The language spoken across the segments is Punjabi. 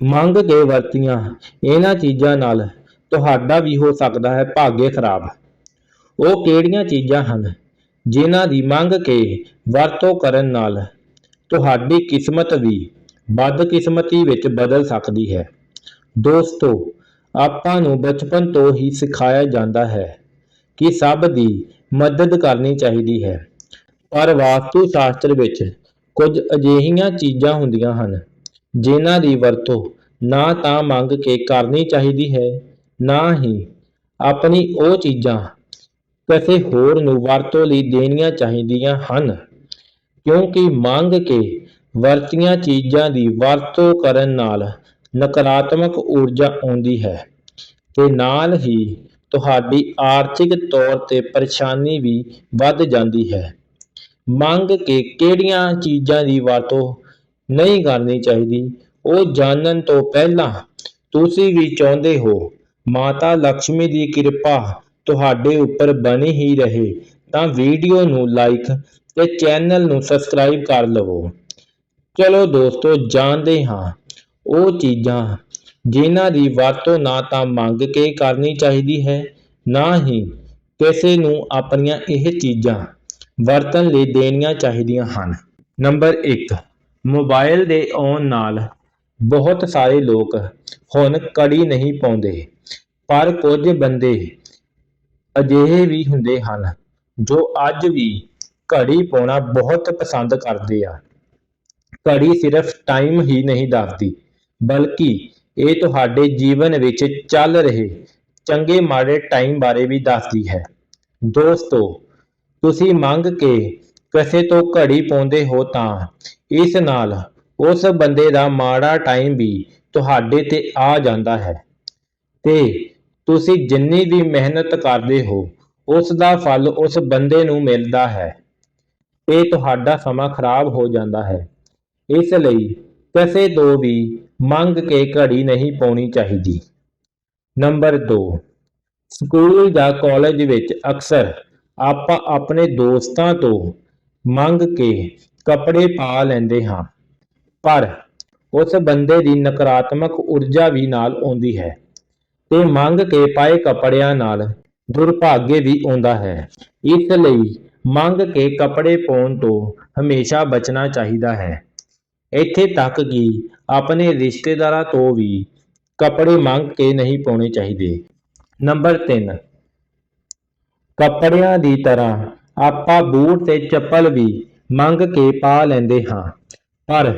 ਮੰਗ ਕੇ ਵਰਤੀਆਂ ਇਹਨਾਂ ਚੀਜ਼ਾਂ ਨਾਲ ਤੁਹਾਡਾ ਵੀ ਹੋ ਸਕਦਾ ਹੈ ਭਾਗੇ ਖਰਾਬ। ਉਹ ਕਿਹੜੀਆਂ ਚੀਜ਼ਾਂ ਹਨ ਜਿਨ੍ਹਾਂ ਦੀ ਮੰਗ ਕੇ ਵਰਤੋਂ ਕਰਨ ਨਾਲ ਤੁਹਾਡੀ ਕਿਸਮਤ ਵੀ ਬਦਕਿਸਮਤੀ ਵਿੱਚ ਬਦਲ ਸਕਦੀ ਹੈ। ਦੋਸਤੋ, ਆਪਾਂ ਨੂੰ ਬਚਪਨ ਤੋਂ ਹੀ ਸਿਖਾਇਆ ਜਾਂਦਾ ਹੈ ਕਿ ਸਭ ਦੀ ਮਦਦ ਕਰਨੀ ਚਾਹੀਦੀ ਹੈ। ਪਰ ਵਾਸਤੂ ਸ਼ਾਸਤਰ ਵਿੱਚ ਕੁਝ ਅਜਿਹੀਆਂ ਚੀਜ਼ਾਂ ਹੁੰਦੀਆਂ ਹਨ ਜਿਨ੍ਹਾਂ ਦੀ ਵਰਤੋਂ ਨਾ ਤਾਂ ਮੰਗ ਕੇ ਕਰਨੀ ਚਾਹੀਦੀ ਹੈ, ਨਾ ਹੀ ਆਪਣੀ ਉਹ ਚੀਜ਼ਾਂ ਕਿਸੇ ਹੋਰ ਨੂੰ ਵਰਤੋਂ ਲਈ ਦੇਣੀਆਂ ਚਾਹੀਦੀਆਂ ਹਨ। ਕਿਉਂਕਿ ਮੰਗ ਕੇ ਵਰਤੀਆਂ ਚੀਜ਼ਾਂ ਦੀ ਵਰਤੋਂ ਕਰਨ ਨਾਲ ਨਕਾਰਾਤਮਕ ਊਰਜਾ ਆਉਂਦੀ ਹੈ ਤੇ ਨਾਲ ਹੀ ਤੁਹਾਡੀ ਆਰਥਿਕ ਤੌਰ ਤੇ ਪਰੇਸ਼ਾਨੀ ਵੀ ਵੱਧ ਜਾਂਦੀ ਹੈ। ਮੰਗ ਕੇ ਕਿਹੜੀਆਂ ਚੀਜ਼ਾਂ ਦੀ ਵਰਤੋਂ ਨਹੀਂ ਕਰਨੀ ਚਾਹੀਦੀ। ਉਹ ਜਾਣਨ ਤੋਂ ਪਹਿਲਾਂ ਤੁਸੀਂ ਵੀ ਚਾਹੁੰਦੇ ਹੋ, ਮਾਤਾ ਲక్ష్ਮੀ ਦੀ ਕਿਰਪਾ ਤੁਹਾਡੇ ਉੱਪਰ ਬਣੀ ਹੀ ਰਹੇ, ਤਾਂ ਵੀਡੀਓ ਨੂੰ ਲਾਈਕ ਤੇ ਚੈਨਲ ਨੂੰ ਸਬਸਕ੍ਰਾਈਬ ਕਰ ਲਵੋ। ਚਲੋ ਦੋਸਤੋ, ਜਾਣਦੇ ਹਾਂ, ਉਹ ਚੀਜ਼ਾਂ ਜਿਨ੍ਹਾਂ ਦੀ ਵਰਤੋਂ ਨਾ ਤਾਂ ਮੰਗ ਕੇ ਕਰਨੀ ਚਾਹੀਦੀ ਹੈ, ਨਾ ਹੀ ਕਿਸੇ ਨੂੰ ਆਪਣੀਆਂ ਇਹ ਚੀਜ਼ਾਂ ਵਰਤਣ ਲਈ ਦੇਣੀਆਂ ਚਾਹੀਦੀਆਂ ਹਨ। ਨੰਬਰ 1 ਮੋਬਾਈਲ ਦੇ ਆਉਣ ਨਾਲ ਬਹੁਤ ਸਾਰੇ ਲੋਕ ਹੁਣ ਕੜੀ ਨਹੀਂ ਪਾਉਂਦੇ, ਪਰ ਕੁਝ ਬੰਦੇ ਅਜਿਹੇ ਵੀ ਹੁੰਦੇ ਹਨ ਜੋ ਅੱਜ ਵੀ ਘੜੀ ਪਾਉਣਾ ਬਹੁਤ ਪਸੰਦ ਕਰਦੇ ਆ। ਘੜੀ ਸਿਰਫ ਟਾਈਮ ਹੀ ਨਹੀਂ ਦੱਸਦੀ, ਬਲਕਿ ਇਹ ਤੁਹਾਡੇ ਜੀਵਨ ਵਿੱਚ ਚੱਲ ਰਹੇ ਚੰਗੇ ਮਾੜੇ ਟਾਈਮ ਬਾਰੇ ਵੀ ਦੱਸਦੀ ਹੈ। ਦੋਸਤੋ, ਤੁਸੀਂ ਮੰਗ ਕੇ ਕਿਸੇ ਤੋਂ ਘੜੀ ਪਾਉਂਦੇ ਹੋ ਤਾਂ। ਇਸ ਨਾਲ ਉਸ ਬੰਦੇ ਦਾ ਮਾੜਾ ਟਾਈਮ ਵੀ ਤੁਹਾਡੇ ਤੇ ਆ ਜਾਂਦਾ ਹੈ। ਤੇ ਤੁਸੀਂ ਜਿੰਨੀ ਵੀ ਮਿਹਨਤ ਕਰਦੇ ਹੋ, ਉਸ ਦਾ ਫਲ ਉਸ ਬੰਦੇ ਨੂੰ ਮਿਲਦਾ ਹੈ। ਤੇ ਤੁਹਾਡਾ ਸਮਾਂ ਖਰਾਬ ਹੋ ਜਾਂਦਾ ਹੈ। ਇਸ ਲਈ ਕਿਸੇ ਤੋਂ ਵੀ ਮੰਗ ਕੇ ਘੜੀ ਨਹੀਂ ਪਾਉਣੀ ਚਾਹੀਦੀ। ਨੰਬਰ 2 ਸਕੂਲ ਜਾਂ ਕਾਲਜ ਵਿੱਚ ਅਕਸਰ ਆਪਾਂ ਆਪਣੇ ਦੋਸਤਾਂ ਤੋਂ ਮੰਗ ਕੇ ਕੱਪੜੇ ਪਾ ਲੈਂਦੇ ਹਾਂ। ਪਰ ਉਸ ਬੰਦੇ ਦੀ ਨਕਾਰਾਤਮਕ ਊਰਜਾ ਵੀ ਨਾਲ ਆਉਂਦੀ ਹੈ ਤੇ ਮੰਗ ਕੇ ਪਾਏ ਕੱਪੜਿਆਂ ਨਾਲ ਦੁਰਭਾਗਯ ਵੀ ਆਉਂਦਾ ਹੈ। ਇਸ ਲਈ ਮੰਗ ਕੇ ਕੱਪੜੇ ਪਾਉਣ ਤੋਂ ਹਮੇਸ਼ਾ ਬਚਣਾ ਚਾਹੀਦਾ ਹੈ। ਇੱਥੇ ਤੱਕ ਕਿ ਆਪਣੇ ਰਿਸ਼ਤੇਦਾਰਾਂ ਤੋਂ ਵੀ ਕੱਪੜੇ ਮੰਗ ਕੇ ਨਹੀਂ ਪਾਉਣੇ ਚਾਹੀਦੇ। ਨੰਬਰ 3 ਕੱਪੜਿਆਂ ਦੀ ਤਰ੍ਹਾਂ ਆਪਾਂ ਬੂਟ ਤੇ ਚੱਪਲ ਵੀ ਮੰਗ ਕੇ ਪਾ ਲੈਂਦੇ ਹਾਂ। ਪਰ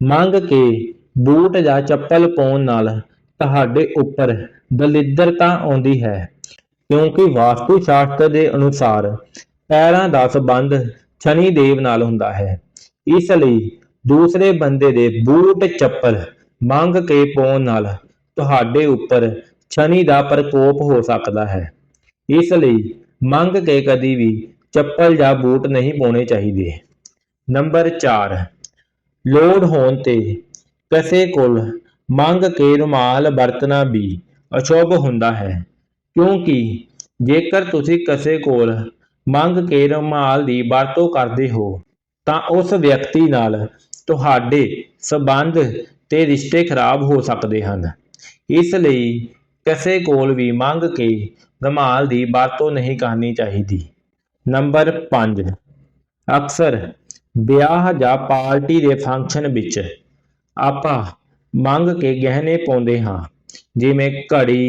ਮੰਗ ਕੇ ਬੂਟ ਜਾਂ ਚੱਪਲ ਪਾਉਣ ਨਾਲ ਤੁਹਾਡੇ ਉੱਪਰ ਦਲਿੱਦਰਤਾ ਆਉਂਦੀ ਹੈ, ਕਿਉਂਕਿ ਵਾਸਤੂ ਸ਼ਾਸਤਰ ਦੇ ਅਨੁਸਾਰ ਪੈਰਾਂ ਦਾ ਸੰਬੰਧ ਸ਼ਨੀ ਦੇਵ ਨਾਲ ਹੁੰਦਾ ਹੈ। ਇਸ ਲਈ ਦੂਸਰੇ ਬੰਦੇ ਦੇ ਬੂਟ, ਚੱਪਲ ਮੰਗ ਕੇ ਪਾਉਣ ਨਾਲ ਤੁਹਾਡੇ ਉੱਪਰ ਸ਼ਨੀ ਦਾ ਪ੍ਰਕੋਪ ਹੋ ਸਕਦਾ ਹੈ। ਇਸ ਲਈ ਮੰਗ ਕੇ ਕਦੀ ਵੀ ਚੱਪਲ ਜਾਂ ਬੂਟ ਨਹੀਂ ਪਾਉਣੇ ਚਾਹੀਦੇ। ਨੰਬਰ 4 ਲੋੜ ਹੋਣ ਤੇ ਕਿਸੇ ਕੋਲ ਮੰਗ ਕੇ ਰੁਮਾਲ ਵਰਤਣਾ ਵੀ ਅਸ਼ੁਭ ਹੁੰਦਾ ਹੈ, ਕਿਉਂਕਿ ਜੇਕਰ ਤੁਸੀਂ ਕਿਸੇ ਕੋਲ ਮੰਗ ਕੇ ਰੁਮਾਲ ਦੀ ਵਰਤੋਂ ਕਰਦੇ ਹੋ, ਤਾਂ ਉਸ ਵਿਅਕਤੀ ਨਾਲ ਤੁਹਾਡੇ ਸਬੰਧ ਤੇ ਰਿਸ਼ਤੇ ਖਰਾਬ ਹੋ ਸਕਦੇ ਹਨ। ਇਸ ਲਈ ਕਿਸੇ ਕੋਲ ਵੀ ਮੰਗ ਕੇ ਰੁਮਾਲ ਦੀ ਵਰਤੋਂ ਨਹੀਂ ਕਰਨੀ ਚਾਹੀਦੀ। ਨੰਬਰ 5 ਅਕਸਰ ਵਿਆਹ ਜਾਂ ਪਾਰਟੀ ਦੇ ਫੰਕਸ਼ਨ ਵਿੱਚ ਆਪਾਂ ਮੰਗ ਕੇ ਗਹਿਣੇ ਪਾਉਂਦੇ ਹਾਂ। ਜਿਵੇਂ ਘੜੀ,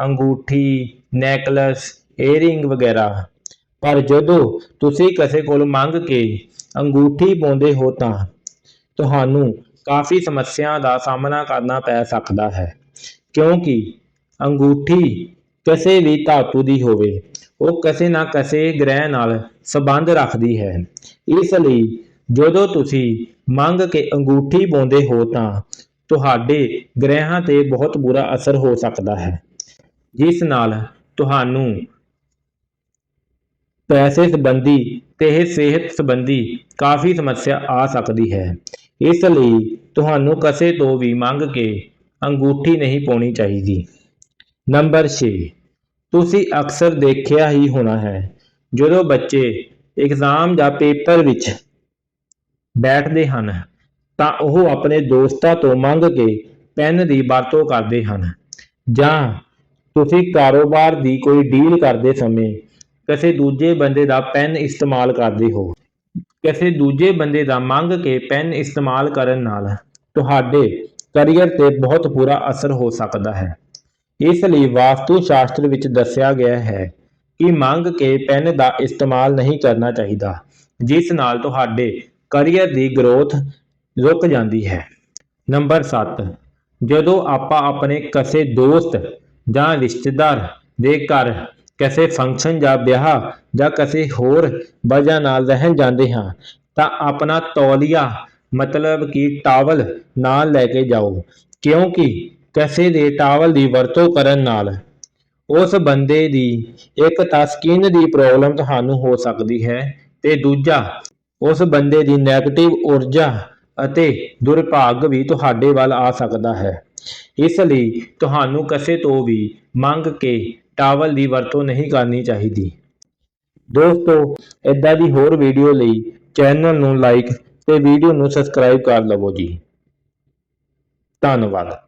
ਅੰਗੂਠੀ, ਨੈਕਲਸ, ਏਅਰਿੰਗ ਵਗੈਰਾ। ਪਰ ਜਦੋਂ ਤੁਸੀਂ ਕਿਸੇ ਕੋਲ ਮੰਗ ਕੇ ਅੰਗੂਠੀ ਪਾਉਂਦੇ ਹੋ ਤਾਂ ਤੁਹਾਨੂੰ ਕਾਫੀ ਸਮੱਸਿਆ ਦਾ ਸਾਹਮਣਾ ਕਰਨਾ ਪੈ ਸਕਦਾ ਹੈ। ਕਿਉਂਕਿ ਅੰਗੂਠੀ ਕਿਸੇ ਵੀ ਧਾਤੂ ਦੀ ਹੋਵੇ, ਉਹ ਕਿਸੇ ਨਾ ਕਿਸੇ ਗ੍ਰਹਿ ਨਾਲ ਸੰਬੰਧ ਰੱਖਦੀ ਹੈ। ਇਸ ਲਈ ਜਦੋਂ ਤੁਸੀਂ ਮੰਗ ਕੇ ਅੰਗੂਠੀ ਪਾਉਂਦੇ ਹੋ ਤਾਂ ਤੁਹਾਡੇ ਗ੍ਰਹਿਾਂ ਤੇ ਬਹੁਤ ਬੁਰਾ ਅਸਰ ਹੋ ਸਕਦਾ ਹੈ। ਜਿਸ ਨਾਲ ਤੁਹਾਨੂੰ ਪੈਸੇ ਸੰਬੰਧੀ ਤੇ ਸਿਹਤ ਸੰਬੰਧੀ ਕਾਫੀ ਸਮੱਸਿਆ ਆ ਸਕਦੀ ਹੈ। ਇਸ ਲਈ ਤੁਹਾਨੂੰ ਕਿਸੇ ਤੋਂ ਵੀ ਮੰਗ ਕੇ ਅੰਗੂਠੀ ਨਹੀਂ ਪਾਉਣੀ ਚਾਹੀਦੀ। ਨੰਬਰ 6 ਤੁਸੀਂ ਅਕਸਰ ਦੇਖਿਆ ਹੀ ਹੋਣਾ ਹੈ, ਜਦੋਂ ਬੱਚੇ ਇਗਜ਼ਾਮ ਜਾਂ ਪੇਪਰ ਵਿੱਚ ਬੈਠਦੇ ਹਨ, ਤਾਂ ਉਹ ਆਪਣੇ ਦੋਸਤਾਂ ਤੋਂ ਮੰਗ ਕੇ ਪੈਨ ਦੀ ਵਰਤੋਂ ਕਰਦੇ ਹਨ। ਜਾਂ ਤੁਸੀਂ ਕਾਰੋਬਾਰ ਦੀ ਕੋਈ ਡੀਲ ਕਰਦੇ ਸਮੇਂ ਕਿਸੇ ਦੂਜੇ ਬੰਦੇ ਦਾ ਪੈਨ ਇਸਤੇਮਾਲ ਕਰਦੇ ਹੋ। ਕਿਸੇ ਦੂਜੇ ਬੰਦੇ ਦਾ ਮੰਗ ਕੇ ਪੈਨ ਇਸਤੇਮਾਲ ਕਰਨ ਨਾਲ ਤੁਹਾਡੇ ਕਰੀਅਰ ਤੇ ਬਹੁਤ ਬੁਰਾ ਅਸਰ ਹੋ ਸਕਦਾ ਹੈ। ਇਸ ਲਈ ਵਾਸਤੂ ਸ਼ਾਸਤਰ ਵਿੱਚ ਦੱਸਿਆ ਗਿਆ ਹੈ ਕਿ ਮੰਗ ਕੇ ਪੈਨ ਦਾ ਇਸਤੇਮਾਲ ਨਹੀਂ ਕਰਨਾ ਚਾਹੀਦਾ, ਜਿਸ ਨਾਲ ਤੁਹਾਡੇ ਕਰੀਅਰ ਦੀ ਗਰੋਥ ਰੁਕ ਜਾਂਦੀ ਹੈ। ਨੰਬਰ 7 ਜਦੋਂ ਆਪਾਂ ਆਪਣੇ ਕਿਸੇ ਦੋਸਤ ਜਾਂ ਰਿਸ਼ਤੇਦਾਰ ਦੇ ਘਰ ਕਿਸੇ ਫੰਕਸ਼ਨ ਜਾਂ ਵਿਆਹ ਜਾਂ ਕਿਸੇ ਹੋਰ ਵਜ੍ਹਾ ਨਾਲ ਰਹਿਣ ਜਾਂਦੇ ਹਾਂ, ਤਾਂ ਆਪਣਾ ਤੌਲੀਆ ਮਤਲਬ ਕਿ ਟਾਵਲ ਨਾਲ ਲੈ ਕੇ ਜਾਓ, ਕਿਉਂਕਿ ਕਸੇ ਦੇ ਟਾਵਲ ਦੀ ਵਰਤੋਂ ਕਰਨ ਨਾਲ ਉਸ ਬੰਦੇ ਦੀ ਇੱਕ ਤਾਂ ਸਕਿਨ ਦੀ ਪ੍ਰੋਬਲਮ ਤੁਹਾਨੂੰ ਹੋ ਸਕਦੀ ਹੈ ਤੇ ਦੂਜਾ, ਉਸ ਬੰਦੇ ਦੀ 네ਗੇਟਿਵ ਊਰਜਾ ਅਤੇ ਦੁਰਭਾਗ ਵੀ ਤੁਹਾਡੇ ਵੱਲ ਆ ਸਕਦਾ ਹੈ। ਇਸ ਲਈ ਤੁਹਾਨੂੰ ਕਿਸੇ ਤੋਂ ਵੀ ਮੰਗ ਕੇ ਟਾਵਲ ਦੀ ਵਰਤੋਂ ਨਹੀਂ ਕਰਨੀ ਚਾਹੀਦੀ। ਦੋਸਤੋ ਇਦਾਂ ਦੀ ਹੋਰ ਵੀਡੀਓ ਲਈ ਚੈਨਲ ਨੂੰ ਲਾਈਕ ਤੇ ਵੀਡੀਓ ਨੂੰ ਸਬਸਕ੍ਰਾਈਬ ਕਰ ਲਵੋ ਜੀ। ਧੰਨਵਾਦ।